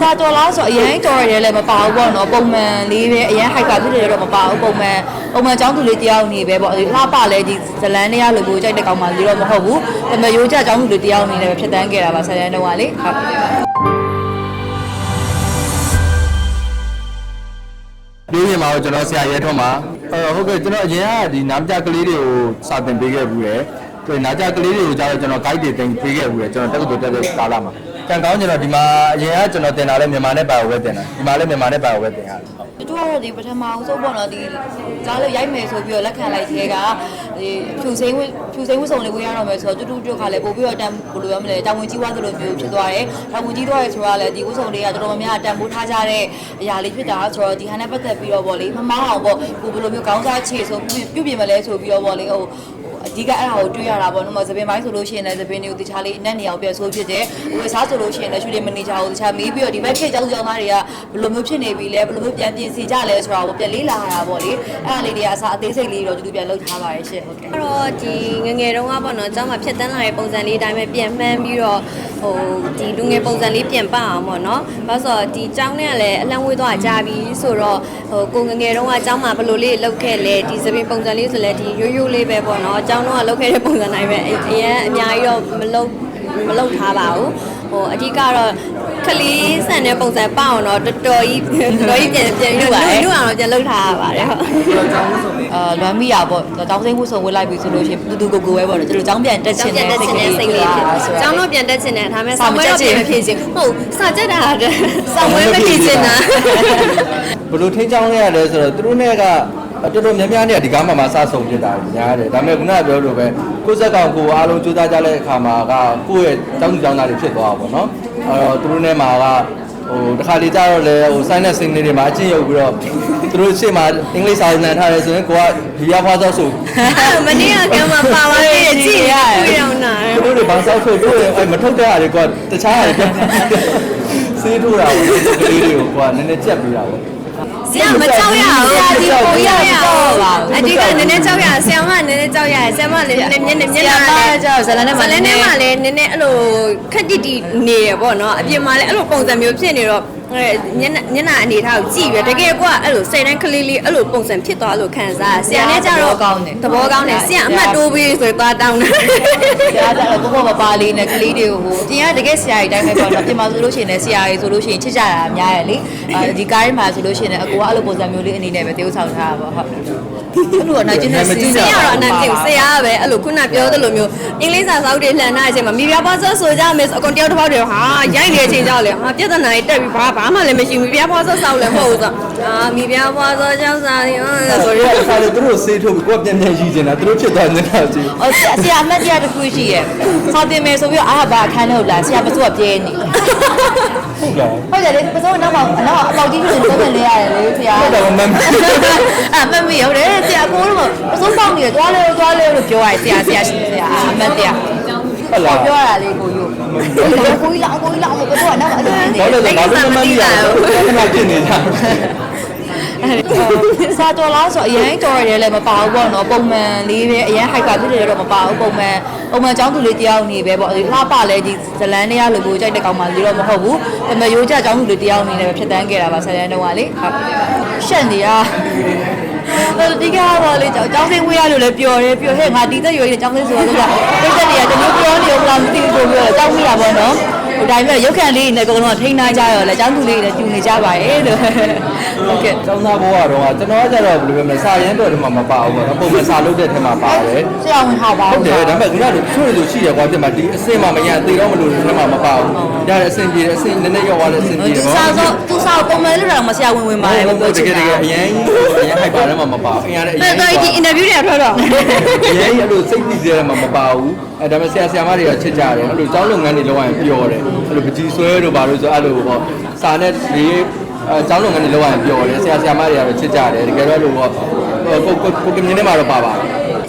စာတော်လားဆိုအရင်တော်ရတယ်လည်းမပါဘူးပေါ့နော်ပုံမှန်လေးပဲအရင် hyper ဖြစ်တယ်တော့မပါဘူးပုံမှန်ပုံမှန်ចောင်းသူလေးတယောက်နေပဲပေါ့ဒီလှပလဲဒီဇလန်းတွေကလိုမျိုးကြိုက်တဲ့ကောင်မလေးတော့မဟုတ်ဘူးဒါပေမဲ့ရိုးကြចောင်းသူလေးတယောက်နေလည်းပဲဖြစ်တန်းခဲ့တာပါဆယ်တန်းတော့ကလေဟုတ်ပြောရင်မှာတော့ကျွန်တော်ဆရာရဲထွန်းပါအဲဟုတ်ကဲ့ကျွန်တော်အရင်ကဒီနားကြကလေးတွေကိုစာသင်ပေးခဲ့ဘူးရယ်ဒီနားကြကလေးတွေကိုကြားတော့ကျွန်တော် guide တွေတင်ပေးခဲ့ဘူးရယ်ကျွန်တော်တက္ကသိုလ်တက်တဲ့ကာလမှာ ကံကောင်းကျွန်တော်ဒီမှာအရင်ကကျွန်တော်တင်တာလဲမြန်မာနဲ့ပါဝဲတင်တာဒီမှာလဲမြန်မာနဲ့ပါဝဲတင်ရတယ်တူတူကတော့ဒီပထမအောင်ဆုံးပေါ့နော်ဒီကြားလို့ရိုက်မယ်ဆိုပြီးတော့လက်ခံလိုက်သေးကဒီဖြူစိမ့်ဝဖြူစိမ့်ဝစုံလေးဝင်ရတော့မယ်ဆိုတော့တူတူတူခါလဲပို့ပြီးတော့တန်ဘယ်လိုရမလဲတာဝန်ကြီးသွားသလိုမျိုးဖြစ်သွားတယ်တာဝန်ကြီးသွားရဲဆိုတာလဲဒီဝစုံလေးကတော်တော်များများတန်ဖိုးထားကြတဲ့အရာလေးဖြစ်တာဆိုတော့ဒီဟာနဲ့ပတ်သက်ပြီးတော့ပေါ့လေမမောင်းအောင်ပေါ့ကိုဘယ်လိုမျိုးကောင်းစားချေဆိုပြုတ်ပြင်မလဲဆိုပြီးတော့ပေါ့လေဟို အဓိကအဲ့ဒါကိုတွေးရတာပေါ့နော်။သပင်ပိုင်းဆိုလို့ရှိရင်လည်းသပင်တွေကိုတခြားလေးအနက်နေအောင်ပြည့်ဆိုးဖြစ်တယ်။ဝယ်စားဆိုလို့ရှိရင်လည်းရွှေလေးမနေကြဘူးတခြားမေးပြီးတော့ဒီဘက်ခေတ်ကျောင်းကျောင်းသားတွေကဘယ်လိုမျိုးဖြစ်နေပြီလဲဘယ်လိုမျိုးပြန်ပြင်စီကြလဲဆိုတာကိုပြန်လေးလာရတာပေါ့လေ။အဲ့ဒါလေးတွေကအစားအသေးစိတ်လေးတော့တူတူပြန်လုပ်ထားပါရဲ့ရှင့်ဟုတ်ကဲ့အဲ့တော့ဒီငငယ်တုန်းကပေါ့နော်ကျောင်းမှာဖြတ်တန်းလာတဲ့ပုံစံလေးအတိုင်းပဲပြန်မှန်းပြီးတော့ဟိုဒီလူငယ်ပုံစံလေးပြန်ပအောင်ပေါ့နော်။ဘာလို့ဆိုတော့ဒီကျောင်းနဲ့ကလည်းအလံဝေးသွားကြပြီဆိုတော့ဟိုကိုငငယ်တုန်းကကျောင်းမှာဘယ်လိုလေးလုပ်ခဲ့လဲဒီသပင်ပုံစံလေးဆိုလဲဒီရိုးရိုးလေးပဲပေါ့နော်။ကျောင်းတော့ကလုပ်ခဲ့တဲ့ပုံစံတိုင်းပဲအအရင်အများကြီးတော့မလုပ်မလုပ်ထားပါဘူး။ဟိုအဓိကတော့ခလီးဆန်တဲ့ပုံစံပအောင်တော့တော်တော်ကြီးတော်ကြီးပြန်ပြန်ယူပါတယ်။ယူအောင်တော့ပြန်လုပ်ထားရပါတယ်ဟုတ်။အာလွမ်းမိတာပေါ့တောင်းစိမ့်မှုဆုံးဝေးလိုက်ပြီဆိုလို့ရှိရင်တူတူကိုကိုပဲပေါ့နော်ကျွန်တော်ကျောင်းပြန်တက်ချင်တဲ့စိတ်ကလေးစိတ်ကလေးဖြစ်ဆိုကျောင်းတော့ပြန်တက်ချင်တယ်ဒါပေမဲ့ဆောင်းဝဲတော့ပြန်မဖြစ်ချင်ဟုတ်စာကြက်တာတဲ့ဆောင်းဝဲမဖြစ်ချင်တာဘယ်လိုထိန်းချောင်းရရလဲဆိုတော့သူတို့နဲ့က တော်တော်များများနဲ့ဒီကားမှာမစဆုံဖြစ်တာများတယ်ဒါပေမဲ့ခုနကပြောလို့ပဲကိုယ်စက်ကောင်ကိုအားလုံးကြိုးစားကြတဲ့အခါမှာကကိုယ့်ရဲ့တောင်းသူတောင်းသားတွေဖြစ်သွားတာပေါ့နော်အဲတော့သူတို့နဲ့မှာကဟိုတစ်ခါလေကြာတော့လေဟို sign နဲ့ sing လေးတွေမှာအချင်းရုပ်ပြီးတော့သူတို့ရှေ့မှာအင်္ဂလိပ်စာလန်ထားတယ်ဆိုရင်ကိုကဒီရဖွားသောဆိုမနေ့ကကမှပါသွားသေးတယ်ကြည့်ရတွေ့အောင်နာသူတို့တွေဘာဆောက်ဆိုတို့ရဲ့အဲမထုတ်တဲ့ဟာတွေကတခြားဟာတွေစေးထိုးတာပေါ့ကလေးတွေကိုကနည်းနည်းကြက်ပေးတာပေါ့ ဆရာမကြောက်ရအောင်ဒီပုံရရအောင်အဓိကနည်းနည်းကြောက်ရဆရာမနည်းနည်းကြောက်ရဆရာမလည်းနည်းနည်းမျက်နှာမျက်နှာဆရာမကြောက်ဇလန်နဲ့ဇမှလန်းထဲမှာလည်းနည်းနည်းအဲ့လိုခက်တိတိနေရပေါ့နော်အပြင်မှာလည်းအဲ့လိုပုံစံမျိုးဖြစ်နေတော့အဲ ညနာညနာအနေထားကိုကြည့်ပြီးတကယ်ကအဲ့လိုစိတ်တိုင်းကလေးလေးအဲ့လိုပုံစံဖြစ်သွားလို့ခံစားဆရာနဲ့ကြတော့သဘောကောင်းတယ်ဆရာအမှတ်တိုးပြီးဆိုသွားတောင်းတယ်ဆရာကတော့ကိုပေါ့မပါလေးနဲ့ကလေးတွေကိုဟိုအပြင်ကတကယ်ဆရာကြီးတိုင်းပဲပေါ့နော်ပြင်မှာဆိုလို့ရှိရင်လည်းဆရာကြီးဆိုလို့ရှိရင်ချစ်ကြတာအများရဲ့လေအဲဒီကားရင်းမှာဆိုလို့ရှိရင်လည်းအကူကအဲ့လိုပုံစံမျိုးလေးအနေနဲ့ပဲတည်ဥဆောင်ထားတာပေါ့ဟုတ်အဲ့လိုကနိုင်ချင်းနဲ့စီဆရာကတော့အနက်တင်ဆရာကပဲအဲ့လိုခုနပြောသလိုမျိုးအင်္ဂလိပ်စာစောက်တွေလှန်ထားတဲ့အချိန်မှာမိဖုရားပွားစောဆိုကြမယ်ဆိုအကုန်တယောက်တစ်ပေါက်တွေဟာရိုက်နေတဲ့အချိန်ကြောက်လေဟာပြဿနာတွေတက်ပြီးဘာဘာမှလည်းမရှိဘူးမိဖုရားပွားစောစောက်လည်းမဟုတ်ဘူးဆိုအာမိဖုရားပွားစောကြောက်စာတွေဟာဆိုရတဲ့ခါလေသူတို့စေးထုတ်ပြီးကိုယ်ပြန်ပြန်ရှိနေတာသူတို့ဖြစ်သွားနေတာကြည့်အော်ဆရာဆရာအမှတ်တရတစ်ခုရှိရဲ့စာတင်မယ်ဆိုပြီးတော့အားဘာအခန်းထဲကိုလာဆရာပစိုးကပြဲနေဟုတ်လားဟုတ်တယ်လေပစိုးနောက်မှာနောက်အပေါက်ကြီးဖြစ်နေတော့နေရတယ်လေဆရာဟုတ်တယ်မမအမမီဟုတ်တယ်ဆရာကိုတော့ပစိုးပေါက်နေတယ်သွားလဲသွားလဲလို့ပြောရတယ်ဆရာဆရာဆရာအမှတ်တရဟုတ်လားပြောရတာလေးကိုယူ ကိုကြီးလောက်ကိုကြီးလောက်ပစိုးကနောက်အတင်းနေဘာလို့လဲဘာလို့မမီးရလဲခဏဖြစ်နေတာစာတော်လားဆိုအရင်တော်ရတယ်လည်းမပါဘူးပေါ့နော်ပုံမှန်လေးပဲအရင် hyper ဖြစ်တယ်တော့မပါဘူးပုံမှန်ပုံမှန်ចောင်းသူလေးတယောက်နေပဲပေါ့ဒီလှပလဲဒီဇလန်းတွေကလိုမျိုးကြိုက်တဲ့ကောင်မလေးတော့မဟုတ်ဘူးဒါပေမဲ့ရိုးကြចောင်းသူလေးတယောက်နေလည်းဖြစ်တန်းခဲ့တာပါဆယ်တန်းတုန်းကလေဟုတ်ရှက်နေရ အဲ့ဒီကားပါလေကျောင်းစင်းဝေးရလို့လည်းပျော်တယ်ပျော်ဟဲ့ငါတီးသက်ရွယ်နေကျောင်းစင်းဆိုတော့ကတိတ်တက်တွေကတမျိုးပြောနေလို့လားမသိဘူးဆိုပြီးတော့ကျောင်းမိတာပေါ့နော်ဟိုတိုင်းပြရုပ်ခန့်လေးနဲ့အကုန်လုံးထိန်းထားကြရောလေကျောင်းသူလေးတွေတူနေကြပါရဲ့လို့ ဟုတ်ကဲ့ကျောင်းသားဘဝတော့ကျွန်တော်ကကြတော့ဘယ်လိုပဲမစာရမ်းတော့ဒီမှာမပါဘူးပေါ့နော်ပုံမှန်စာလုပ်တဲ့ထဲမှာပါတယ်ဆရာဝန်ထားပါဟုဘူးတ်တယ်ဒါပေမဲ့ခုနကချို့လိုရှိရကွာပြမဒီအစင်မှမရသေးတော့မလို့ထဲမှာမပါဘူးဒါလည်းအစင်ပြေတယ်အစင်နည်းနည်းရောက်သွားတဲ့အစင်ပြေတယ်သူပေါ့စားတော့သူစားပုံမှန်လို့တော့မဆရာဝန်ဝင်ပါလေဟုတ်ပြောတချင်ကယ်တတာကယ်အရင်အရင်ဟိုက်ပါထဲမှာမပါဘူးအရင်လည်းအရအဲ့င်တော့ဒီအင်တာဗျူးတွေထွက်တော့အရင်အဲ့လိုစိတ်တည်ကြတယ်မှာမပါဘူးအဲဒါပေမဲ့ဆရာဆရာမတွေကချစ်ကြတယ်အဲ့လိုကျောင်းလုပ်ငန်းတွေလုပ်ရင်ပျော်တယ်အဲ့လိုပကြီးဆွဲတို့ဘာလို့ဆိုအဲ့လိုပေါ့စာနဲ့ဒီ အဲကျောင်းလုပ်ငန်းတွေလုပ်ရင်ပျော်တယ်ဆရာဆရာမတွေကတော့ချစ်ကြတယ်တကယ်တော့လို့ပေါ့ကိုကိုကိုကမြင်နေမှာတော့ပါပါ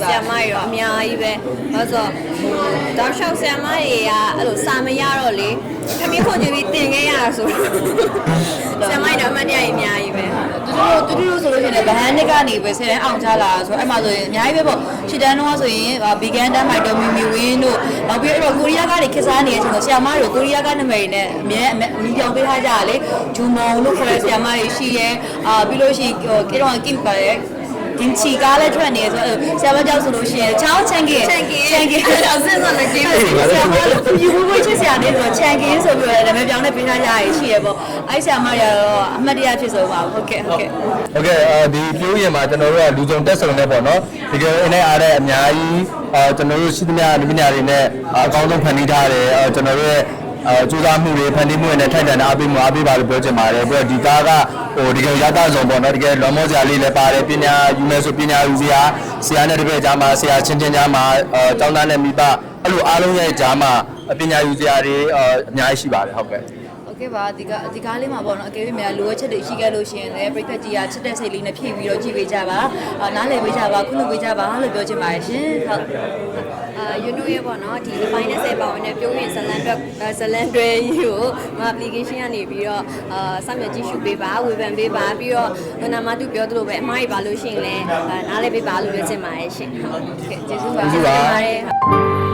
ဆရာမတွေတော့အများကြီးပဲဘာလို့ဆိုတော့တောက်လျှောက်ဆရာမတွေကအဲ့လိုစာမရတော့လေခမင်းခွန်ကြီးပြီးတင်ခဲ့ရတာဆိုတော့ဆရာမတွေတော့အမှတ်တရကြီးအများကြီးပဲသူတူတူဆိုလို့ရှိရင်ဗဟန်းနှစ်ကနေပဲဆယ်တန်းအောင်ချလာဆိုအဲ့မှာဆိုရင်အများကြီးပဲပေါ့ရှစ်တန်းတော့ဆိုရင်ဗီဂန်တန်းမိုက်တော့မီမီဝင်းတို့နောက်ပြီးတော့ကိုရီးယားကနေခစားနေတဲ့အချိန်တော့ဆရာမတွေကိုရီးယားကနာမည်နဲ့အမြဲမီပြောင်းပေးထားကြရလေဂျူမုံလို့ခေါ်တဲ့ဆရာမတွေရှိရဲအာပြီးလို့ရှိရင်ကေတော့ကင်ပါရဲ့ ဒင်ချီကားလည်းထွက်နေဆိုတော့ဆရာမကြောက်ဆိုလို့ရှိရင်ချောင်းချန်ကင်းချန်ကင်းချန်ကင်းတော့စဉ်းစားနေကြည့်ပါဆရာမလို့ပြူဝွေးချစ်ဆရာလေးဆိုတော့ချန်ကင်းဆိုပြီးတော့နာမည်ပြောင်းနဲ့ပေးထားကြရရှိရပေါ့အဲ့ဆရာမရတော့အမှတ်တရဖြစ်ဆိုပါဟုတ်ကဲ့ဟုတ်ကဲ့ဟုတ်ကဲ့ဒီပြိုးရင်မှာကျွန်တော်တို့ကလူစုံတက်ဆုံနေပေါ့နော်တကယ်အင်းအားတဲ့အများကြီးကျွန်တော်တို့ရှိသမျှလူပညာတွေနဲ့အကောင်းဆုံးဖန်တီးထားတယ်ကျွန်တော်တို့ရဲ့ အဲစူးစမ်းမှုတွေဖန်တီးမှုတွေနဲ့ထိုက်တန်တဲ့အားပေးမှုအားပေးပါလို့ပြောချင်ပါတယ်ပြီးတော့ဒီကားကဟိုတကယ်ရတဆုံးပေါ့နော်တကယ်လွန်မောစရာလေးလည်းပါတယ်ပညာယူမယ်ဆိုပညာယူစရာဆရာနဲ့တပည့်ကြားမှာဆရာချင်းချင်းကြားမှာအဲကျောင်းသားနဲ့မိဘအဲ့လိုအားလုံးရဲ့ကြားမှာပညာယူစရာတွေအဲအများကြီးရှိပါတယ်ဟုတ်ကဲ့ ဟုတ်ကဲ့ပါဒီကဒီကားလေးမှာပေါ့နော်အကယ်၍များလိုအပ်ချက်တွေရှိခဲ့လို့ရှိရင်လည်းပြိတ္တကြီးကချစ်တဲ့စိတ်လေးနဲ့ဖြည့်ပြီးတော့ကြည့်ပေးကြပါအာနားလည်ပေးကြပါခုလိုပေးကြပါလို့ပြောချင်ပါတယ်ရှင်ဟုတ်အာယူနူရဲ့ပေါ့နော်ဒီအပိုင်းနဲ့ဆယ်ပါဝင်တဲ့ပြုံးရင်ဇလန်အတွက်ဇလန်တွဲကြီးကိုမ application ကနေပြီးတော့အာစာမျက်ကြည့်ရှုပေးပါဝေဖန်ပေးပါပြီးတော့ဟိုနာမသူပြောသလိုပဲအမားကြီးပါလို့ရှိရင်လည်းနားလည်ပေးပါလို့ပြောချင်ပါတယ်ရှင်ဟုတ်ကဲ့ကျေးဇူးပါကျေးဇူးပါတယ်